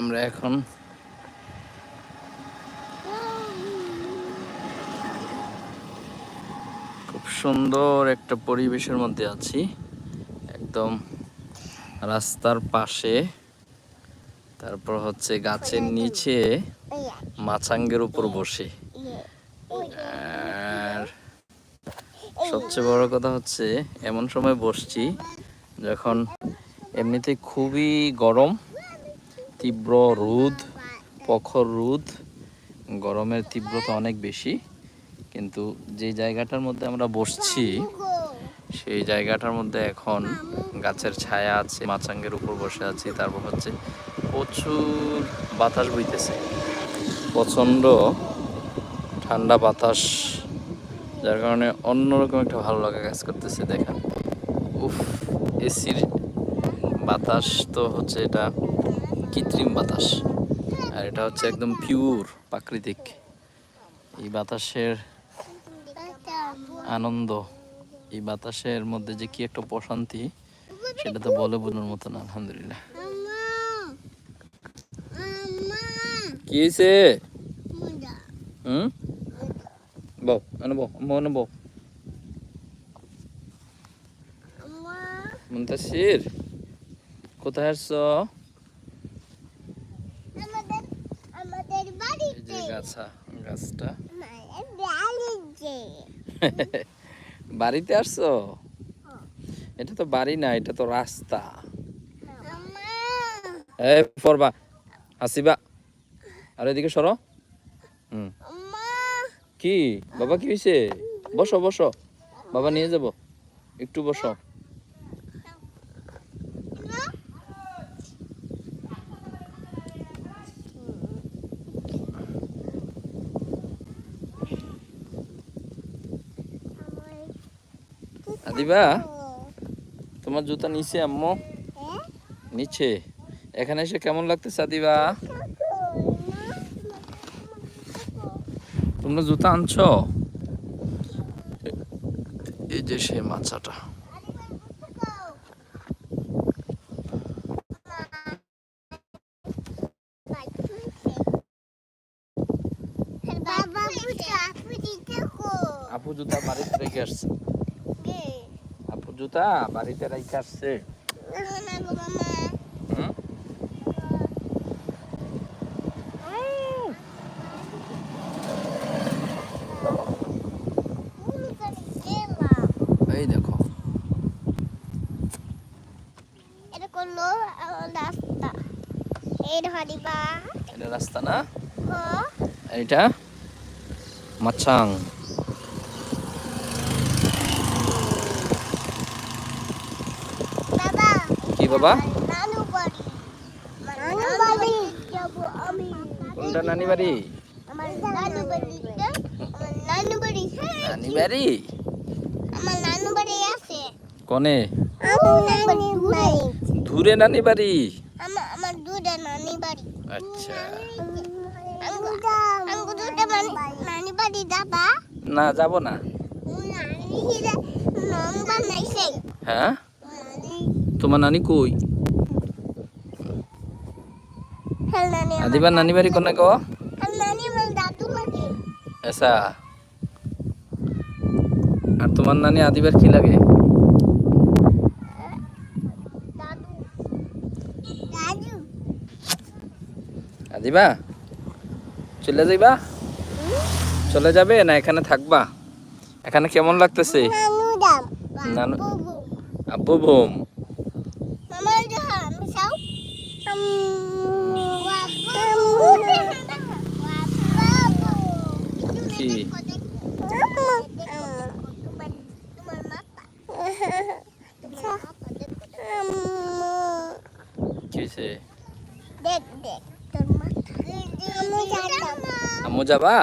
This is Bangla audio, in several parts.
আমরা এখন খুব সুন্দর একটা পরিবেশের মধ্যে আছি। একদম রাস্তার পাশে। তারপর হচ্ছে গাছের নিচে মাছাঙ্গের উপর বসে। আর সবচেয়ে বড় কথা হচ্ছে, এমন সময় বসছি যখন এমনিতে খুবই গরম। তীব্র রোদ প্রখর রোদ, গরমের তীব্রতা অনেক বেশি। কিন্তু যে জায়গাটার মধ্যে আমরা বসছি, সেই জায়গাটার মধ্যে এখন গাছের ছায়া আছে মাচাঙ্গের উপর বসে আছি। তারপর হচ্ছে প্রচুর বাতাস বইতেছে। প্রচণ্ড ঠান্ডা বাতাস, যার কারণে অন্যরকম একটা ভালো লাগা কাজ করতেছে, দেখেন। উফ, এসির বাতাস তো হচ্ছে এটা কৃত্রিম বাতাস। আর এটা হচ্ছে একদম পিওর প্রাকৃতিক। এই বাতাসের আনন্দ, এই বাতাসের মধ্যে যে কি একটা প্রশান্তি, সেটা তো বলে বোঝানোর মতো না, আলহামদুলিল্লাহ। কি হয়েছে? কোথায় আসছো আমাদের বাড়ি এই যে গাছা গাছটা। বাড়িতে। আসছো? এটা তো বাড়ি না এটা তো রাস্তা। এই পড়বা হাসিবা আর এদিকে সরো। হুম। কি? বাবা কি হয়েছে বসো বসো। বাবা নিয়ে যাব। একটু বসো। আদিবা তোমার জুতা নিচে আম্মু। নিচে। এখানে এসে কেমন লাগতেছে আদিবা? তোমরা জুতা আনছো? এই যে সে মাছাটা। আপু জুতা বাড়িতে রেখে আসছে। জুতা বাড়িতে রেখে আসছে। এই দেখো। এটা করল রাস্তা। এই ধরিবা এটা রাস্তা না? ও এইটা মাছাং বাবা কি বাবা? কোনটা নানি বাড়ি নানু বাড়ি কোনে? দূরে নানি বাড়ি আচ্ছা। না যাব না। হ্যাঁ? তোমার নানি কই? আদিবার নানি বাড়ি কোনে বাড়ি। এসা আর তোমার নানি আদিবার কি লাগে? আদিবা চলে যাইবা? চলে যাবে না এখানে থাকবা? এখানে কেমন লাগতেছে? নানু আব্বু ভুম কি কি হয়েছে দেখ দেখ তোর মাথা আমি আম্মু যাবা?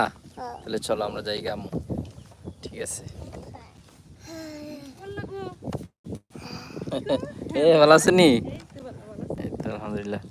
তাহলে চলো আমরা যাই গে আম্মু। ঠিক আছে। এ ভালো আছেনি এই তো আলহামদুলিল্লাহ